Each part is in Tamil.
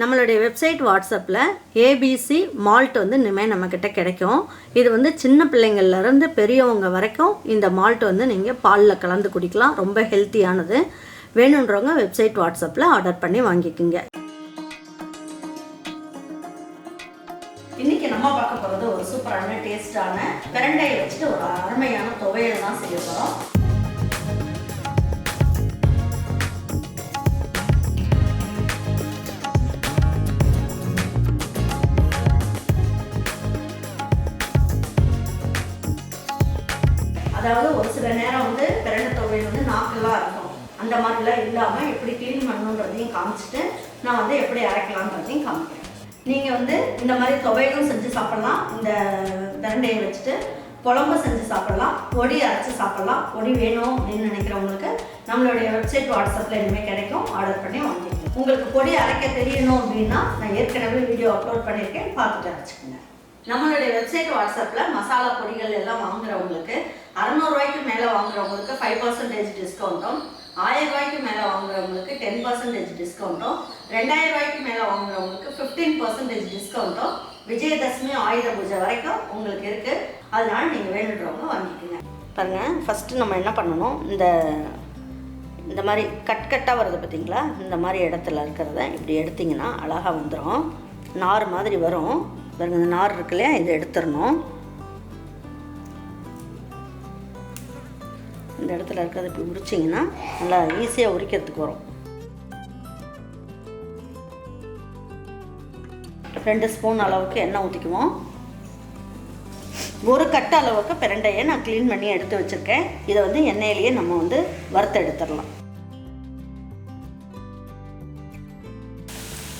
நம்மளுடைய வெப்சைட் வாட்ஸ்அப்பில் ஏபிசி மால்ட் வந்து இனிமேல் நம்மக்கிட்ட கிடைக்கும். இது வந்து சின்ன பிள்ளைங்கள்லேருந்து பெரியவங்க வரைக்கும் இந்த மால்ட் வந்து நீங்கள் பாலில் கலந்து குடிக்கலாம். ரொம்ப ஹெல்த்தியானது வேணுன்றவங்க வெப்சைட் வாட்ஸ்அப்பில் ஆர்டர் பண்ணி வாங்கிக்கோங்க. இன்னைக்கு நம்ம பார்க்க போகிறது ஒரு சூப்பரான டேஸ்டான பிரண்டையை வச்சுட்டு ஒரு அருமையான துவையல் தான் செய்ய போகிறோம் அந்த மாதிரிலாம் இல்லாமல் எப்படி க்ளீன் பண்ணணுன்றதையும் காமிச்சிட்டு நான் வந்து எப்படி அரைக்கலான்றதையும் காமிக்கிறேன். நீங்கள் வந்து இந்த மாதிரி துவையலும் செஞ்சு சாப்பிட்லாம். இந்த பிரண்டையை வச்சுட்டு குழம்பு செஞ்சு சாப்பிட்லாம். பொடி அரைச்சி சாப்பிட்லாம். பொடி வேணும் அப்படின்னு நினைக்கிறவங்களுக்கு நம்மளுடைய வெப்சைட் வாட்ஸ்அப்பில் இனிமேல் கிடைக்கும். ஆர்டர் பண்ணி வாங்கிக்கணும் உங்களுக்கு பொடி அரைக்க தெரியணும் அப்படின்னா நான் ஏற்கனவே வீடியோ அப்லோட் பண்ணியிருக்கேன். பார்த்துட்டு அரைச்சிக்கோங்க. நம்மளுடைய வெப்சைட் வாட்ஸ்அப்பில் மசாலா பொடிகள் எல்லாம் வாங்குறவங்களுக்கு அறநூறுவாய்க்கு மேலே வாங்குறவங்களுக்கு ஃபைவ் பர்சன்டேஜ் டிஸ்கவுண்ட்டும் ஆயிரம் ரூபாய்க்கு மேலே வாங்குறவங்களுக்கு டென் பர்சன்டேஜ் டிஸ்கவுண்ட்டும் ரெண்டாயிரம் ரூபாய்க்கு மேலே வாங்குறவங்களுக்கு ஃபிஃப்டீன் பர்சன்டேஜ் டிஸ்கவுண்ட்டும் விஜயதசமி ஆயுத பூஜை வரைக்கும் உங்களுக்கு இருக்குது அதனால நீங்கள் வேணுன்றவங்க வாங்கிக்கோங்க. பாருங்க ஃபஸ்ட்டு நம்ம என்ன பண்ணணும்? இந்த இந்த மாதிரி கட் கட்டாக வருது பார்த்தீங்களா இந்த மாதிரி இடத்துல இருக்கிறத இப்படி எடுத்திங்கன்னா அழகாக வந்துடும் நார் மாதிரி வரும். பாருங்க இந்த நார் இருக்கு இல்லையா? இதை எடுத்துடணும். இந்த இடத்துல இருக்கிறத இப்படி உரிச்சிங்கன்னா நல்லா ஈஸியாக உரிக்கிறதுக்கு வரும். ரெண்டு ஸ்பூன் அளவுக்கு எண்ணெய் ஊற்றிக்குவோம் ஒரு கட்ட அளவுக்கு பிரண்டையை நான் க்ளீன் பண்ணி எடுத்து வச்சுருக்கேன். இதை வந்து எண்ணெயிலேயே நம்ம வந்து வறுத்து எடுத்துடலாம்.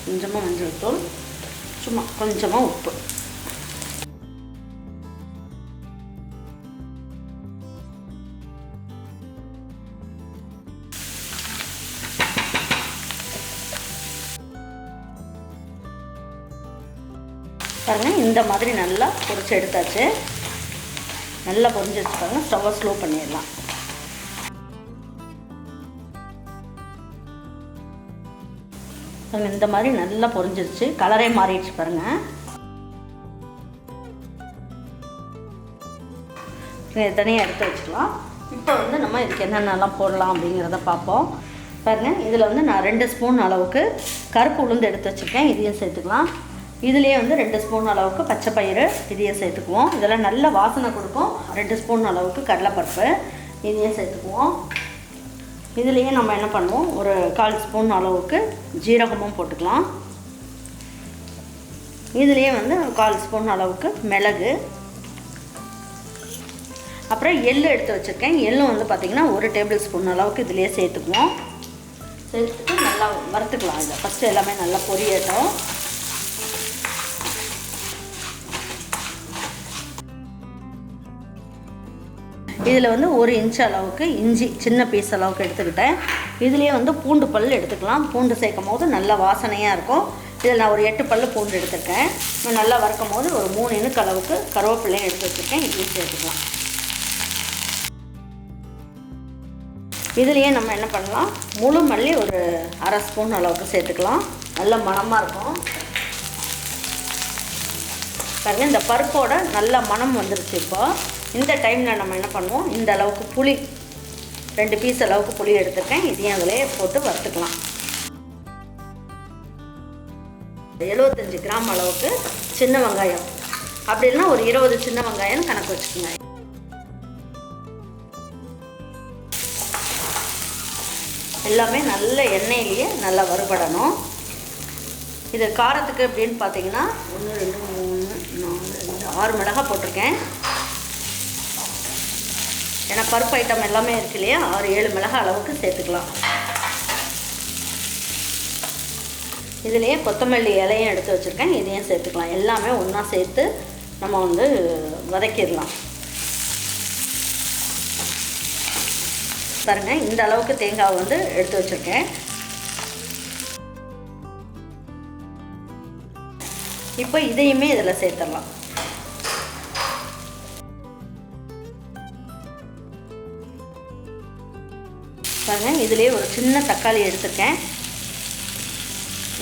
கொஞ்சமாக மஞ்சள் தூள் சும்மா கொஞ்சமாக உப்பு. பாருங்கள் இந்த மாதிரி நல்லா பொரிச்சு எடுத்தாச்சு. நல்லா பொரிஞ்சு வச்சுக்கோங்க ஸ்டவ்வை ஸ்லோ பண்ணிடலாம். பாருங்கள் இந்த மாதிரி நல்லா பொரிஞ்சிருச்சு. கலரே மாறிடுச்சு பாருங்கள் இதை தனியாக எடுத்து வச்சுக்கலாம். இப்போ வந்து நம்ம இதுக்கு என்னென்னலாம் போடலாம் அப்படிங்கிறத பார்ப்போம். பாருங்கள் இதில் வந்து நான் ரெண்டு ஸ்பூன் அளவுக்கு கருப்பு உளுந்து எடுத்து வச்சுருக்கேன். இதையும் சேர்த்துக்கலாம். இதுலேயே வந்து ரெண்டு ஸ்பூன் அளவுக்கு பச்சை பயிறு இதையும் சேர்த்துக்குவோம். இதெல்லாம் நல்ல வாசனை கொடுக்கும். ரெண்டு ஸ்பூன் அளவுக்கு கடலைப்பருப்பு இதையும் சேர்த்துக்குவோம். இதுலேயே நம்ம என்ன பண்ணுவோம்? ஒரு கால் ஸ்பூன் அளவுக்கு ஜீரகமும் போட்டுக்கலாம். இதுலேயே வந்து கால் ஸ்பூன் அளவுக்கு மிளகு. அப்புறம் எள்ளு எடுத்து வச்சுருக்கேன். எள்ளும் வந்து பார்த்திங்கன்னா ஒரு டேபிள் ஸ்பூன் அளவுக்கு இதுலேயே சேர்த்துக்குவோம். சேர்த்துட்டு நல்லா வறுத்துக்கலாம். இதை ஃபஸ்ட்டு எல்லாமே நல்லா பொரியட்டும். இதில் வந்து ஒரு இன்ச் அளவுக்கு இஞ்சி சின்ன பீஸ் அளவுக்கு எடுத்துக்கிட்டேன். இதுலேயே வந்து பூண்டு பல் எடுத்துக்கலாம். பூண்டு சேர்க்கும் போது நல்ல வாசனையாக இருக்கும். இதில் நான் ஒரு எட்டு பல் பூண்டு எடுத்துருக்கேன். நல்லா வறுக்கும் போது ஒரு மூணு இனுக்கு அளவுக்கு கருவேப்பிள்ளையும் எடுத்து வச்சுருக்கேன். இதையும் சேர்த்துக்கலாம். இதுலேயே நம்ம என்ன பண்ணலாம்? முழு மல்லி ஒரு அரை ஸ்பூன் அளவுக்கு சேர்த்துக்கலாம். நல்ல மணமாக இருக்கும். பாருங்கள் இந்த பருப்போட நல்ல மணம் வந்துருச்சு இப்போ. இந்த டைமில் நம்ம என்ன பண்ணுவோம்? இந்த அளவுக்கு புளி ரெண்டு பீஸ் அளவுக்கு புளி எடுத்துருக்கேன். இதையும் அதிலே போட்டு வறுத்துக்கலாம். எழுபத்தஞ்சு கிராம் அளவுக்கு சின்ன வெங்காயம். அப்படி இல்லைன்னா ஒரு இருபது சின்ன வெங்காயம் கணக்கு வச்சுக்கோங்க. எல்லாமே நல்ல எண்ணெயிலேயே நல்லா வறுபடணும். இது காரத்துக்கு அப்படின்னு பார்த்தீங்கன்னா ஒன்று ரெண்டு மூணு நாலு ரெண்டு ஆறு மிளகாய் போட்டிருக்கேன். ஏன்னா பருப்பு ஐட்டம் எல்லாமே இருக்கு இல்லையா? ஆறு ஏழு மிளகா அளவுக்கு சேர்த்துக்கலாம். இதுலேயே கொத்தமல்லி இலையும் எடுத்து வச்சுருக்கேன். இதையும் சேர்த்துக்கலாம். எல்லாமே ஒன்றா சேர்த்து நம்ம வந்து வதக்கிடலாம். பாருங்கள் இந்த அளவுக்கு தேங்காய் வந்து எடுத்து வச்சுருக்கேன். இப்போ இதையுமே இதில் சேர்த்துடலாம். பாருங்கள் இதுலேயே ஒரு சின்ன தக்காளி எடுத்திருக்கேன்.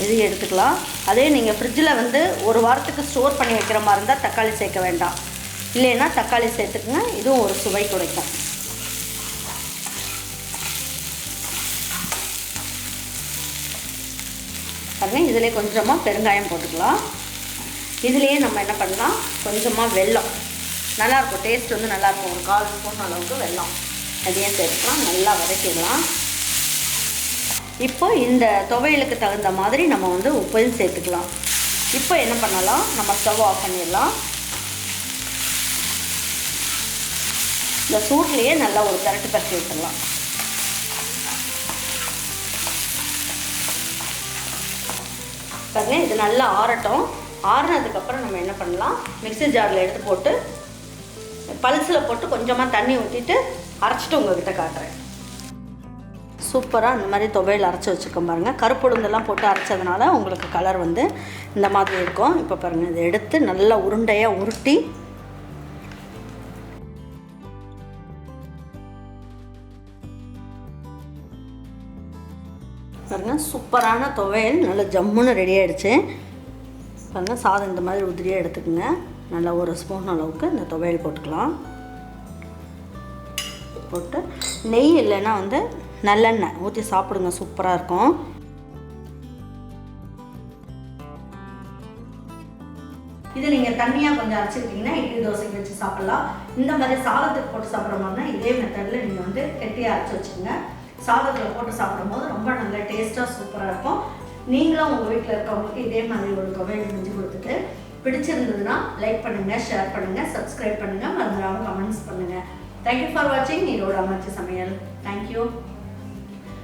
இதையும் எடுத்துக்கலாம். அதே நீங்கள் ஃப்ரிட்ஜில் வந்து ஒரு வாரத்துக்கு ஸ்டோர் பண்ணி வைக்கிற மாதிரி இருந்தால் தக்காளி சேர்க்க வேண்டாம். இல்லைன்னா தக்காளி சேர்த்துக்குங்க இதுவும் ஒரு சுவை கிடைக்கும். பாருங்கள் இதிலே கொஞ்சமாக பெருங்காயம் போட்டுக்கலாம். இதுலேயே நம்ம என்ன பண்ணலாம் கொஞ்சமாக வெல்லம். நல்லாயிருக்கும் டேஸ்ட் வந்து நல்லாயிருக்கும் ஒரு கால் ஸ்பூன் அளவுக்கு வெல்லம். அதையும் சேர்த்துக்கலாம் நல்லா வதக்கிடலாம். இப்போ இந்த துவையலுக்கு தகுந்த மாதிரி நம்ம வந்து உப்பையும் சேர்த்துக்கலாம். இப்போ என்ன பண்ணலாம்? நம்ம ஸ்டவ் ஆஃப் பண்ணிடலாம். இந்த சூட்லேயே நல்லா ஒரு திரட்டு பரட்டி விட்டுடலாம். பாருங்க இது நல்லா ஆறட்டும். ஆறுனதுக்கப்புறம் நம்ம என்ன பண்ணலாம்? மிக்ஸி ஜாரில் எடுத்து போட்டு பல்ஸில் போட்டு கொஞ்சமாக தண்ணி ஊற்றிட்டு அரைச்சிட்டு உங்ககிட்ட காட்டுறேன். சூப்பராக இந்த மாதிரி துவையல் அரைச்சி வச்சுருக்கோம் பாருங்கள் கருப்புளுந்தெல்லாம் போட்டு அரைச்சதுனால உங்களுக்கு கலர் வந்து இந்த மாதிரி இருக்கும். இப்போ பாருங்கள் இதை எடுத்து நல்லா உருண்டையாக உருட்டி பாருங்கள் சூப்பரான துவையல். நல்லா ஜம்முன்னு ரெடி ஆகிடுச்சு பாருங்கள் சாதம் இந்த மாதிரி உதிரியாக எடுத்துக்கோங்க. நல்லா ஒரு ஸ்பூன் அளவுக்கு இந்த துவையல் போட்டுக்கலாம். போட்டு நெய் இல்லைன்னா வந்து நல்லெண்ணெய். ஊற்றி சாப்பிடுங்க சூப்பராக இருக்கும். இது நீங்கள் தண்ணியாக கொஞ்சம் அரைச்சிருக்கீங்கன்னா இட்லி தோசைக்கு வச்சு சாப்பிட்லாம். இந்த மாதிரி சாதத்துக்கு போட்டு சாப்பிட்ற மாதிரினா இதே மெத்தடில் நீங்கள் வந்து கெட்டியாக அரைச்சி வச்சுக்கோங்க. சாதத்தில் போட்டு சாப்பிடும்போது ரொம்ப நல்ல டேஸ்ட்டாக சூப்பராக இருக்கும். நீங்களும் உங்கள் வீட்டில் இருக்கவங்களுக்கு இதே மாதிரி ஒரு துவையல் செஞ்சு கொடுத்துட்டு பிடிச்சிருந்ததுன்னா லைக் பண்ணுங்கள் ஷேர் பண்ணுங்கள் சப்ஸ்கிரைப் பண்ணுங்கள் மறந்துடாமல் கமெண்ட்ஸ் பண்ணுங்கள் தேங்க்யூ ஃபார் வாட்சிங் ஈரோடு அமைச்ச சமையல். தேங்க்யூ